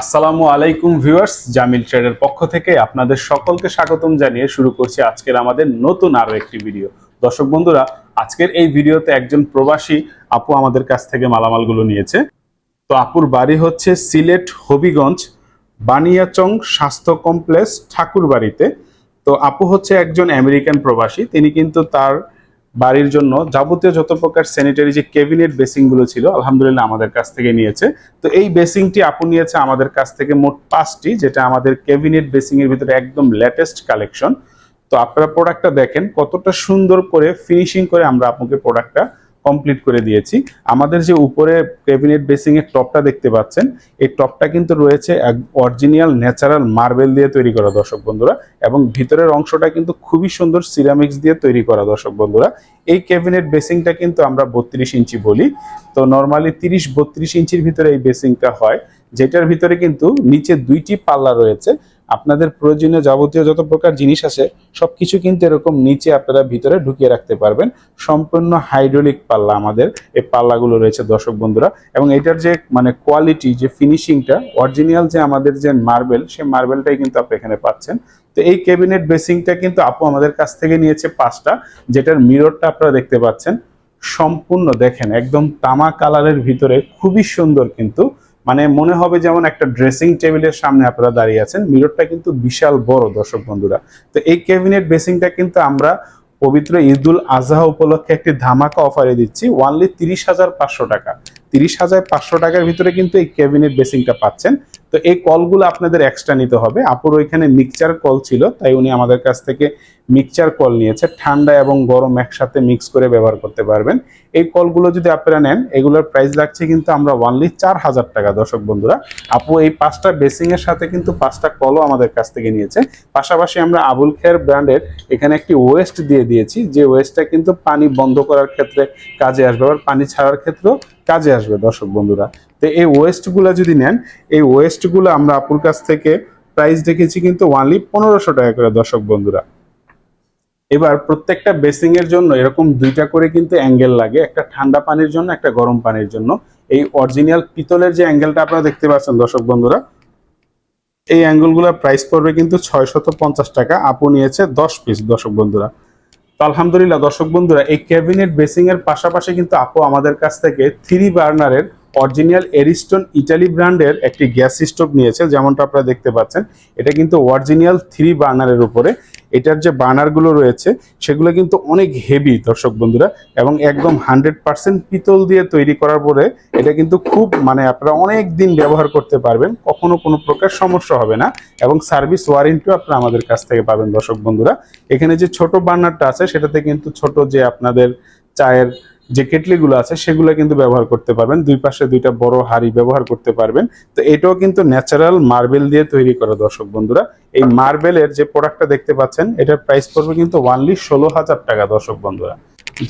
আসসালামু আলাইকুম ভিউয়ার্স জামিল ট্রেডের পক্ষ থেকে আপনাদের সকলকে স্বাগতম জানিয়ে শুরু করছি আজকের আমাদের নতুন আরও একটি ভিডিও। দর্শক বন্ধুরা, আজকের এই ভিডিওতে একজন প্রবাসী আপু আমাদের কাছ থেকে মালামালগুলো নিয়েছে। তো আপুর বাড়ি হচ্ছে সিলেট হবিগঞ্জ, বানিয়াচং স্বাস্থ্য কমপ্লেক্স ঠাকুরবাড়িতে। তো আপু হচ্ছে একজন আমেরিকান প্রবাসী, তিনি কিন্তু তার বাড়ির জন্য যাবতীয় যত প্রকার স্যানিটারি যে ক্যাবিনেট বেসিংগুলো ছিল, আলহামদুলিল্লাহ আমাদের কাছ থেকে নিয়েছে। তো এই বেসিংটি আপু নিয়েছে আমাদের কাছ থেকে মোট পাঁচটি, যেটা আমাদের ক্যাবিনেট বেসিং এর ভিতরে একদম লেটেস্ট কালেকশন তো আপনারা প্রোডাক্টটা দেখেন, কতটা সুন্দর করে ফিনিশিং করে আমরা আপনাকে প্রোডাক্টটা কমপ্লিট করে দিয়েছি। আমাদের যে উপরে ক্যাবিনেট বেসিং এর টপটা দেখতে পাচ্ছেন, এই টপটা কিন্তু রয়েছে অরিজিনাল ন্যাচারাল মার্বেল দিয়ে তৈরি করা দর্শক বন্ধুরা এবং ভিতরের অংশটা কিন্তু খুবই সুন্দর সিরামিক্স দিয়ে তৈরি করা দর্শক বন্ধুরা। এই ক্যাবিনেট বেসিংটা কিন্তু আমরা বত্রিশ ইঞ্চি বলি। তো নর্মালি তিরিশ বত্রিশ ইঞ্চির ভিতরে এই বেসিংটা হয়, যেটার ভিতরে কিন্তু নিচে দুইটি পাল্লা রয়েছে। আপনাদের প্রয়োজনীয় যাবতীয় যত প্রকার জিনিস আছে, সবকিছু কিন্তু এরকম নিচে আপনারা ভিতরে ঢুকিয়ে রাখতে পারবেন। সম্পূর্ণ হাইড্রোলিক পাল্লা আমাদের, এই পাল্লাগুলো রয়েছে দর্শক বন্ধুরা। এবং এটার যে মানে কোয়ালিটি যে ফিনিশিংটা অরিজিনাল যে আমাদের যে মার্বেল সেই মার্বেলটাই কিন্তু আপনি এখানে পাচ্ছেন। তো এই ক্যাবিনেট বেসিংটা কিন্তু আপু আমাদের কাছ থেকে নিয়েছে পাঁচটা, যেটার মিররটা আপনারা দেখতে পাচ্ছেন। সম্পূর্ণ দেখেন, একদম তামা কালারের ভিতরে, খুবই সুন্দর কিন্তু মানে মনে হবে যেমন একটা ড্রেসিং টেবিলের সামনে আপনারা দাঁড়িয়ে আছেন, মিররটা কিন্তু বিশাল বড় দর্শক বন্ধুরা। তো এই ক্যাবিনেট বেসিংটা কিন্তু আমরা পবিত্র ঈদুল আজহা উপলক্ষে একটি ধামাকা অফারে দিচ্ছি ওয়ানলি তিরিশ হাজার পাঁচশো টাকা। তিরিশ হাজার পাঁচশো টাকার ভিতরে কিন্তু এই ক্যাবিনেট বেসিংটা পাচ্ছেন। তো এই কলগুলো আপনাদের এক্সট্রা নিতে হবে। আপুর ওইখানে মিক্সচার কল ছিল, তাই উনি আমাদের কাছ থেকে মিক্সচার কল নিয়েছে। ঠান্ডা এবং গরম একসাথে মিক্স করে ব্যবহার করতে পারবেন। এই কলগুলো যদি আপনারা নেন, এগুলোর প্রাইস লাগছে কিন্তু আমরা ওয়ানলি চার হাজার টাকা, দর্শক বন্ধুরা। আপু, এই পাঁচটা বেসিং এর সাথে কিন্তু পাঁচটা কলও আমাদের কাছ থেকে নিয়েছে। পাশাপাশি আমরা আবুল খেয়ার ব্র্যান্ডের এখানে একটি ওয়েস্ট দিয়ে দিয়েছি। যে ওয়েস্টটা কিন্তু পানি বন্ধ করার ক্ষেত্রে কাজে আসবে, আবার পানি ছাড়ার ক্ষেত্রেও কাজে আসবে, দর্শক বন্ধুরা। তো এই ওয়েস্টগুলো যদি নেন, এই ওয়েস্টগুলো আমরা আপুর কাছ থেকে প্রাইস দেখেছি কিন্তু ওয়ানলি পনেরোশো টাকা করে, দর্শক বন্ধুরা। এবার প্রত্যেকটা বেসিং এর জন্য এরকম দুইটা করে কিন্তু অ্যাঙ্গেল লাগে, একটা ঠান্ডা পানির জন্য, একটা গরম পানির জন্য। এই অরিজিনাল পিতলের যে অ্যাঙ্গেলটা আপনারা দেখতে পাচ্ছেন, দর্শক বন্ধুরা, এই অ্যাঙ্গেলগুলোর প্রাইস পড়বে কিন্তু ছয়শত পঞ্চাশ টাকা। আপু নিয়েছে দশ পিস দর্শক বন্ধুরা। তো আলহামদুলিল্লাহ, দর্শক বন্ধুরা, এই ক্যাবিনেট বেসিং এর পাশাপাশি কিন্তু আপু আমাদের কাছ থেকে থ্রি বার্নারের অরিজিনাল এরিস্টন ইটালি ব্র্যান্ডের একটি গ্যাস স্টোভ নিয়েছে, যেমনটা আপনারা দেখতে পাচ্ছেন। এটা কিন্তু অরিজিনাল থ্রি বার্নারের উপরে। এটার যে বার্নারগুলো রয়েছে, সেগুলো কিন্তু অনেক হেভি, দর্শক বন্ধুরা, এবং একদম হান্ড্রেড পার্সেন্ট পিতল দিয়ে তৈরি করার পরে এটা কিন্তু খুব মানে আপনারা অনেক দিন ব্যবহার করতে পারবেন, কখনো কোনো প্রকার সমস্যা হবে না, এবং সার্ভিস ওয়ারেন্টিও আপনারা আমাদের কাছ থেকে পাবেন, দর্শক বন্ধুরা। এখানে যে ছোট বার্নারটা আছে, সেটাতে কিন্তু ছোট যে আপনাদের চায়ের যে কেটলিগুলো আছে সেগুলো কিন্তু ব্যবহার করতে পারবেন। দুই পাশে দুইটা বড় হাড়ি ব্যবহার করতে পারবেন। তো এটাও কিন্তু ন্যাচারাল মার্বেল দিয়ে তৈরি করা দর্শক বন্ধুরা। এই মার্বেলের যে প্রোডাক্টটা দেখতে পাচ্ছেন, এটার প্রাইস পড়বে কিন্তু ওয়ানলি ষোলো হাজার টাকা দর্শক বন্ধুরা।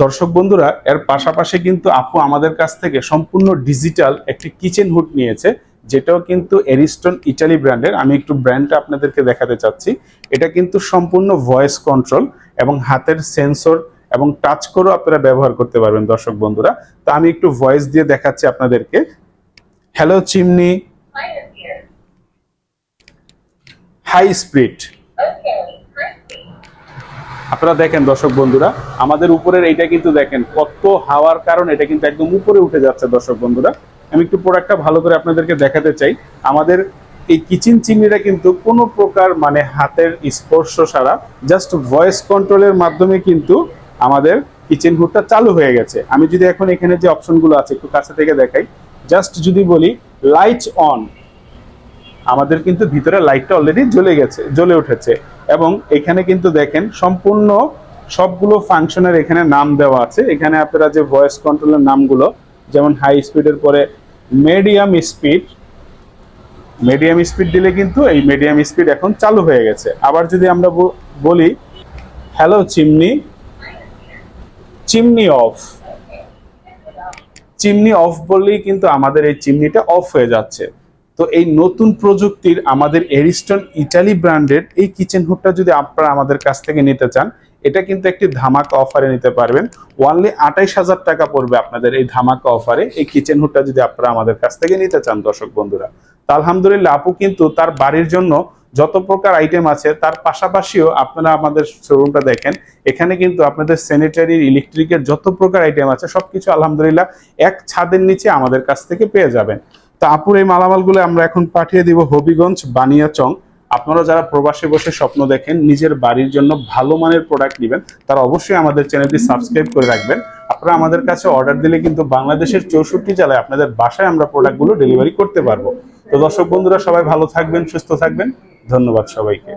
দর্শক বন্ধুরা, এর পাশাপাশি কিন্তু আপু আমাদের কাছ থেকে সম্পূর্ণ ডিজিটাল একটি কিচেন হুড নিয়েছে, যেটাও কিন্তু এরিস্টন ইটালি ব্র্যান্ডের আমি একটু ব্র্যান্ডটা আপনাদেরকে দেখাতে চাচ্ছি। এটা কিন্তু সম্পূর্ণ ভয়েস কন্ট্রোল এবং হাতের সেন্সর এবং টাচ করেও আপনারা ব্যবহার করতে পারবেন দর্শক বন্ধুরা। তো আমি একটু ভয়েস দিয়ে দেখাচ্ছি আপনাদেরকে। হ্যালো চিমনি হাই স্পিড আপনারা দেখেন দর্শক বন্ধুরা আমাদের উপরের এইটা কিন্তু দেখেন কত হাওয়ার কারণ এটা কিন্তু একদম উপরে উঠে যাচ্ছে দর্শক বন্ধুরা। আমি একটু প্রোডাক্টটা ভালো করে আপনাদেরকে দেখাতে চাই। আমাদের এই কিচেন চিমনিটা কিন্তু কোনো প্রকার মানে হাতের স্পর্শ ছাড়া জাস্ট ভয়েস কন্ট্রোলের মাধ্যমে কিন্তু আমাদের কিচেন হুডটা চালু হয়ে গেছে। আমি যদি এখন এখানে যে অপশনগুলো আছে, একটু কাছে থেকে দেখাই। জাস্ট যদি বলি লাইট অন আমাদের কিন্তু ভিতরে লাইটটা অলরেডি জ্বলে গেছে, জ্বলে উঠেছে। এবং এখানে কিন্তু দেখেন, সম্পূর্ণ সবগুলো ফাংশনের এখানে নাম দেওয়া আছে। এখানে আপনারা যে ভয়েস কন্ট্রোলের নামগুলো, যেমন হাই স্পিডের পরে মিডিয়াম স্পিড মিডিয়াম স্পিড দিলে কিন্তু এই মিডিয়াম স্পিড এখন চালু হয়ে গেছে। আবার যদি আমরা বলি hello chimney chimney off. Chimney off বললেই কিন্তু আমাদের এই চিমনিটা অফ হয়ে যাচ্ছে। তো এই নতুন প্রযুক্তির আমাদের এরিস্টন ইটালি ব্র্যান্ডের এই কিচেন হুডটা যদি আপনারা আমাদের কাছ থেকে নিতে চান, এটা কিন্তু একটি ধামাকা অফারে নিতে পারবেন। ওয়ানলি আঠাইশ হাজার টাকা পড়বে আপনাদের এই ধামাকা অফারে এই কিচেন হুডটা যদি আপনারা আমাদের কাছ থেকে নিতে চান, দর্শক বন্ধুরা। আলহামদুলিল্লাহ, আপু কিন্তু তার বাড়ির জন্য যত প্রকার আইটেম আছে, তার পাশাপাশিও আপনারা আমাদের শোরুমটা দেখেন, এখানে কিন্তু আপনাদের স্যানিটারি ইলেকট্রিকের যত প্রকার আইটেম আছে, সবকিছু আলহামদুলিল্লাহ এক ছাদের নিচে আমাদের কাছ থেকে পেয়ে যাবেন। তো আপুর এই মালামালগুলো আমরা এখন পাঠিয়ে দিব হবিগঞ্জ বানিয়াচং। আপনারা যারা প্রবাসে বসে স্বপ্ন দেখেন, নিজের বাড়ির জন্য ভালো মানের প্রোডাক্ট নেবেন, তারা অবশ্যই আমাদের চ্যানেলটি সাবস্ক্রাইব করে রাখবেন। আপনারা আমাদের কাছে অর্ডার দিলে কিন্তু বাংলাদেশের চৌষট্টি জেলায় আপনাদের বাসায় আমরা প্রোডাক্টগুলো ডেলিভারি করতে পারব। তো দর্শক বন্ধুরা সবাই ভালো থাকবেন সুস্থ থাকবেন। ধন্যবাদ সবাইকে।